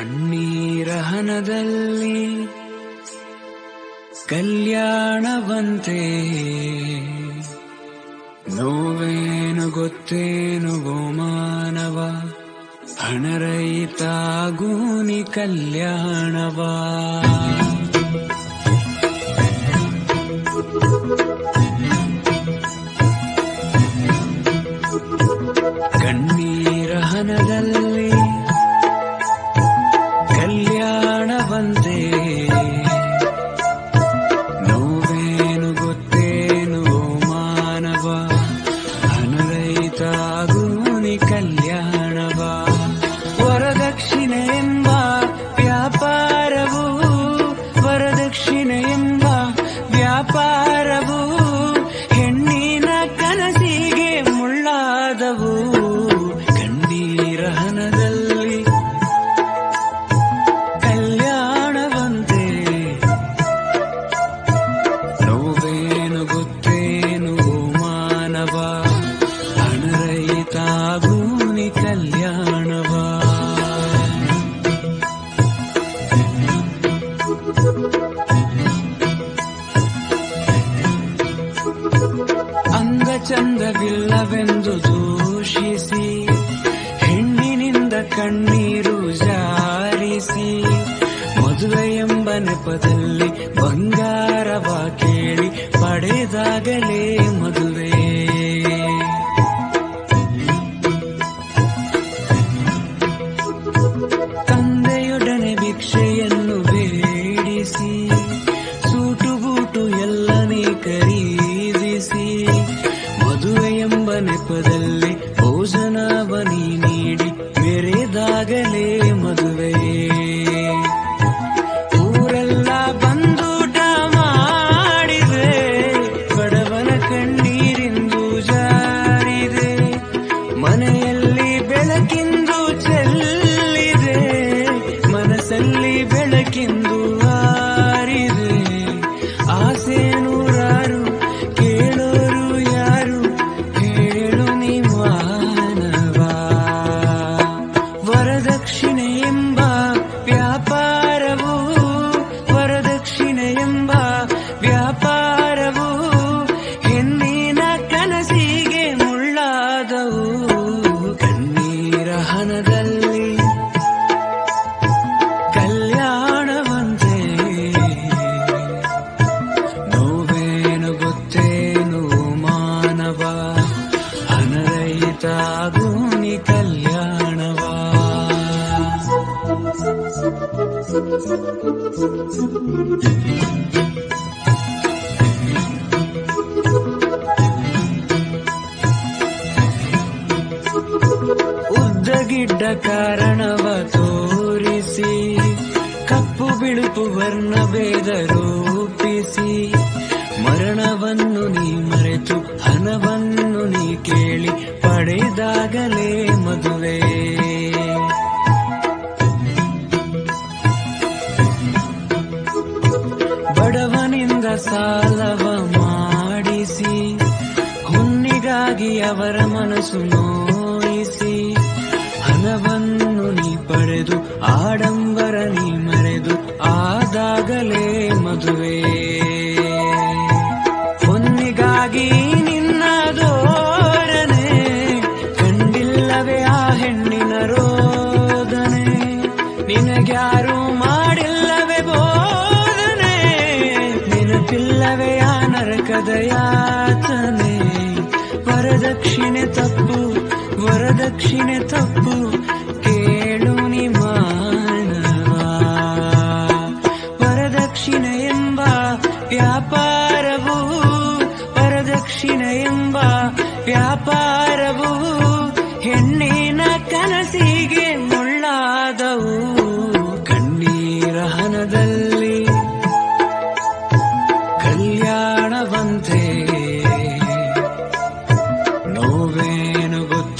ಕಣ್ಣೀರ ಹನದಲ್ಲಿ ಕಲ್ಯಾಣವಂತೆ ನೋವೇನು ಗೊತ್ತೇನು ಗೋಮಾನವ ಹಣರೈತಾಗೂನಿ ಕಲ್ಯಾಣವ. ಕಣ್ಣೀರ ಅಂಗಚಂದವಿಲ್ಲವೆಂದು ದೂಷಿಸಿ ಹೆಣ್ಣಿನಿಂದ ಕಣ್ಣೀರು ಜಾರಿಸಿ ಮದುವೆ ಎಂಬ ನೆಪದಲ್ಲಿ ಬಂಗಾರವ ಮದುವೆ ಉದ್ದಗಿಡ್ಡ ಕಾರಣವ ತೋರಿಸಿ ಕಪ್ಪು ಬಿಳುಪು ವರ್ಣ ಭೇದ ರೂಪಿಸಿ. ಸಾಲವ ಮಾಡಿಸಿ ಹುಣ್ಣಿಗಾಗಿ ಅವರ ಮನಸ್ಸು ನೋಯಿಸಿ, ಹಣವನ್ನು ನೀ ಪಡೆದು, ಆಡಂಬರ ನೀ ಮರೆದು, ಆದಾಗಲೇ ಮದುವೆ. ಹೊನ್ನಿಗಾಗಿ ಮಾ ಕಂಡಿಲ್ಲವೇ ಆ ಹೆಣ್ಣಿನ ಮಾಡಿಲ್ಲವೇ ಪದಯಾತನೆ ವರದಕ್ಷಿಣೆ ತಪ್ಪು ವರದಕ್ಷಿಣೆ ತಪ್ಪು. ಕೇಳು ನಿಮಾನವ. ವರದಕ್ಷಿಣೆ ಎಂಬ ವ್ಯಾಪಾರ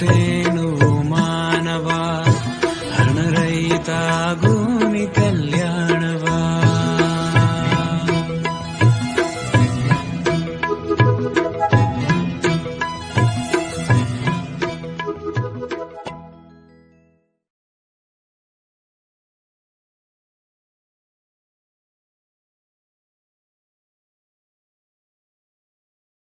te